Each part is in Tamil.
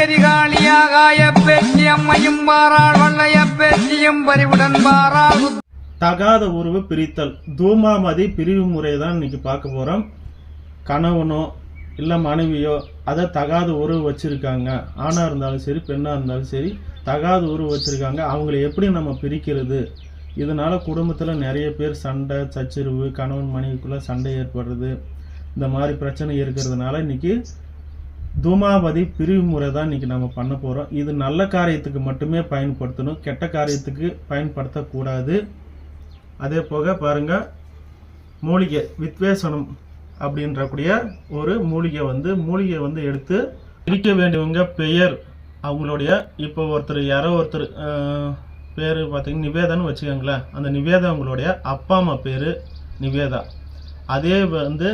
அரியதிகாளியாகாய பேச்சி அம்மையும் பாராள் வல்லைய பேச்சியும் பறிவுடன் பாராள் தகாத உறவு பிரித்தல். தூமாமதி பிரிவு முறை தான் இன்னைக்கு பார்க்க போகிறோம் கணவனோ இல்லை மனைவியோ அதை தகாத உறவு வச்சுருக்காங்க. ஆணாக இருந்தாலும் சரி பெண்ணாக இருந்தாலும் சரி தகாத உறவு வச்சுருக்காங்க. அவங்கள எப்படி நம்ம பிரிக்கிறது? இதனால் குடும்பத்தில் நிறைய பேர் சண்டை சச்சரிவு கணவன் மனைவிக்குள்ளே சண்டை ஏற்படுறது. இந்த மாதிரி பிரச்சனை இருக்கிறதுனால இன்றைக்கி தூமாவதி பிரிவு முறை தான் இன்றைக்கி நம்ம பண்ண போகிறோம் இது நல்ல காரியத்துக்கு மட்டுமே பயன்படுத்தணும். கெட்ட காரியத்துக்கு பயன்படுத்தக்கூடாது. அதே போக பாருங்க மூலிகை வித்வேசனம் அப்படின்றக்கூடிய ஒரு மூலிகை வந்து மூலிகை வந்து எடுத்து பிரிக்க வேண்டியவங்க பெயர். அவங்களுடைய இப்போ ஒருத்தர் யாரோ ஒருத்தர் பேர் பார்த்தீங்கன்னா நிவேதான்னு வச்சுக்கோங்களேன். அந்த நிவேதா அவங்களுடைய அப்பா அம்மா பேர் நிவேதா. அதே வந்து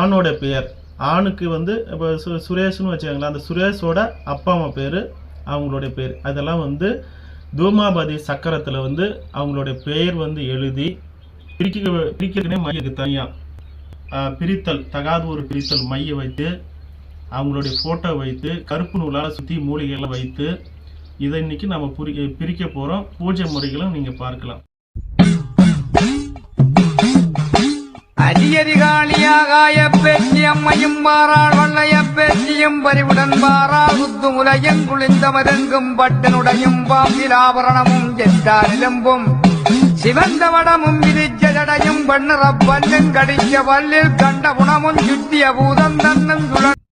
ஆணோட பெயர். ஆணுக்கு வந்து இப்போ சு சுரேஷ்னு வச்சுக்கோங்களேன் அந்த சுரேஷோட அப்பா அம்மா பேர் அவங்களுடைய பேர். அதெல்லாம் வந்து தூமாபதி சக்கரத்தில் வந்து அவங்களுடைய பெயர் வந்து எழுதி பிரிக்க பிரிக்கிறதுனே மையக்கு தனியாக பிரித்தல் தகாத ஒரு பிரித்தல் மைய வைத்து அவங்களுடைய ஃபோட்டோ வைத்து கருப்பு நூலால் சுற்றி மூலிகைகளை வைத்து இதை இன்னைக்கு நம்ம புரி பிரிக்க போகிறோம் பூஜை முறைகளும் நீங்கள் பார்க்கலாம். பேச்சி அம்மையும் பாராள் வள்ளைய பேச்சியும் பறிவுடன் பாராள் முத்து உலகம் குளிந்தவரெங்கும் பட்டனுடையும் பாம்பில் ஆபரணமும் எட்டாரிலம்பும் சிவந்த வடமும் விரிச்ச ஜடையும் பெண்ணிற பல்லும் கடிச்ச வல்லில் கண்ட குணமும் சுத்திய பூதம் தன்னும் சுழ